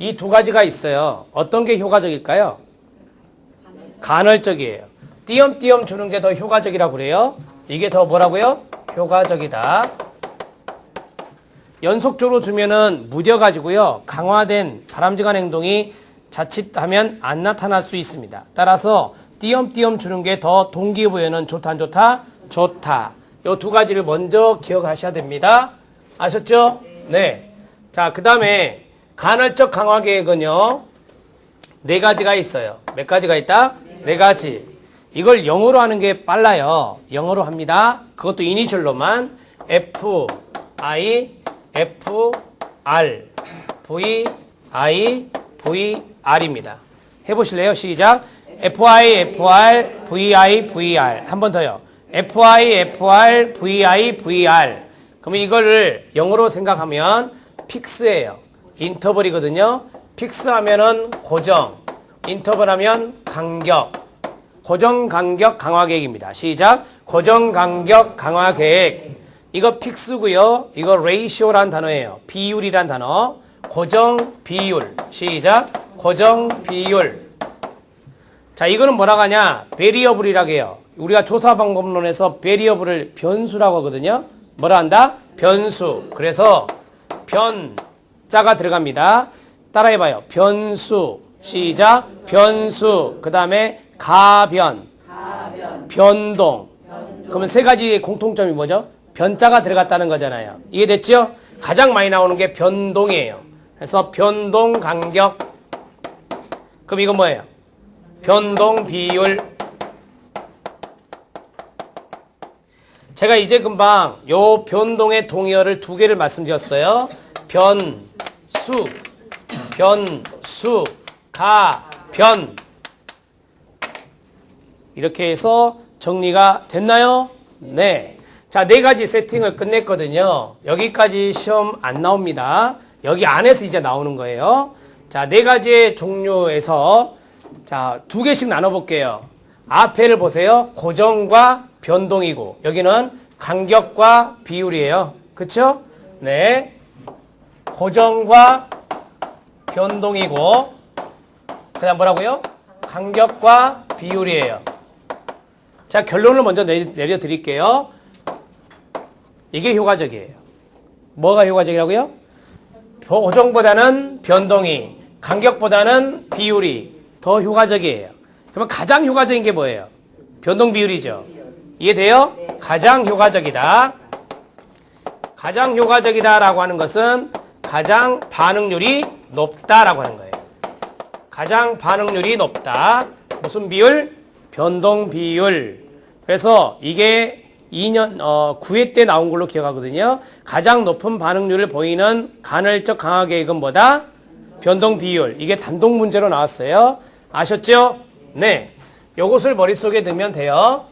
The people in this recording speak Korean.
이 두 가지가 있어요. 어떤 게 효과적일까요? 간헐적이에요. 띄엄띄엄 주는 게 더 효과적이라고 그래요. 이게 더 뭐라고요? 효과적이다. 연속적으로 주면은 무뎌가지고요. 강화된 바람직한 행동이 자칫하면 안 나타날 수 있습니다. 따라서 띄엄띄엄 주는 게 더 동기부여는 좋다 안 좋다? 좋다. 요 두 가지를 먼저 기억하셔야 됩니다. 아셨죠? 네. 자, 그 다음에 간헐적 강화 계획은요. 네 가지가 있어요. 몇 가지가 있다? 네 가지. 이걸 영어로 하는 게 빨라요. 영어로 합니다. 그것도 이니셜로만 F, I, F, R, V, I, V, R입니다. 해보실래요? 시작. F, I, F, R, V, I, V, R. 한 번 더요. F, I, F, R, V, I, V, R. 그러면 이거를 영어로 생각하면 픽스예요. 인터벌이거든요. 픽스 하면은 고정, 인터벌 하면 간격. 고정 간격 강화 계획입니다. 시작. 고정 간격 강화 계획. 이거 픽스고요. 이거 레이시오란 단어예요. 비율이란 단어. 고정 비율. 시작. 고정 비율. 자, 이거는 뭐라고 하냐? 베리어블이라고 해요. 우리가 조사 방법론에서 베리어블을 변수라고 하거든요. 뭐라 한다? 변수. 그래서 변 자가 들어갑니다. 따라해 봐요. 변수. 시작. 변수. 그 다음에 가변. 변동. 그러면 세 가지의 공통점이 뭐죠? 변자가 들어갔다는 거잖아요. 이해됐죠? 가장 많이 나오는 게 변동이에요. 그래서 변동 간격. 그럼 이건 뭐예요? 변동 비율. 제가 이제 금방 요 변동의 동의어를 두 개를 말씀드렸어요. 변 수, 변 수, 가, 변. 이렇게 해서 정리가 됐나요? 네. 자, 네 가지 세팅을 끝냈거든요. 여기까지 시험 안 나옵니다. 여기 안에서 이제 나오는 거예요. 자, 네 가지의 종류에서 자, 두 개씩 나눠 볼게요. 앞에를 보세요. 고정과 변동이고, 여기는 간격과 비율이에요. 그쵸? 네. 고정과 변동이고, 그 다음 뭐라고요? 간격과 비율이에요. 자, 결론을 먼저 내리, 내려 드릴게요. 이게 효과적이에요. 뭐가 효과적이라고요? 고정보다는 변동이, 간격보다는 비율이 더 효과적이에요. 그러면 가장 효과적인 게 뭐예요? 변동 비율이죠. 이해돼요? 가장 효과적이다. 가장 효과적이다라고 하는 것은 가장 반응률이 높다라고 하는 거예요. 가장 반응률이 높다. 무슨 비율? 변동 비율. 그래서 이게 2년 어 9회 때 나온 걸로 기억하거든요. 가장 높은 반응률을 보이는 간헐적 강화 계획은 뭐다? 변동 비율. 이게 단독 문제로 나왔어요. 아셨죠? 네. 요것을 머릿속에 넣으면 돼요.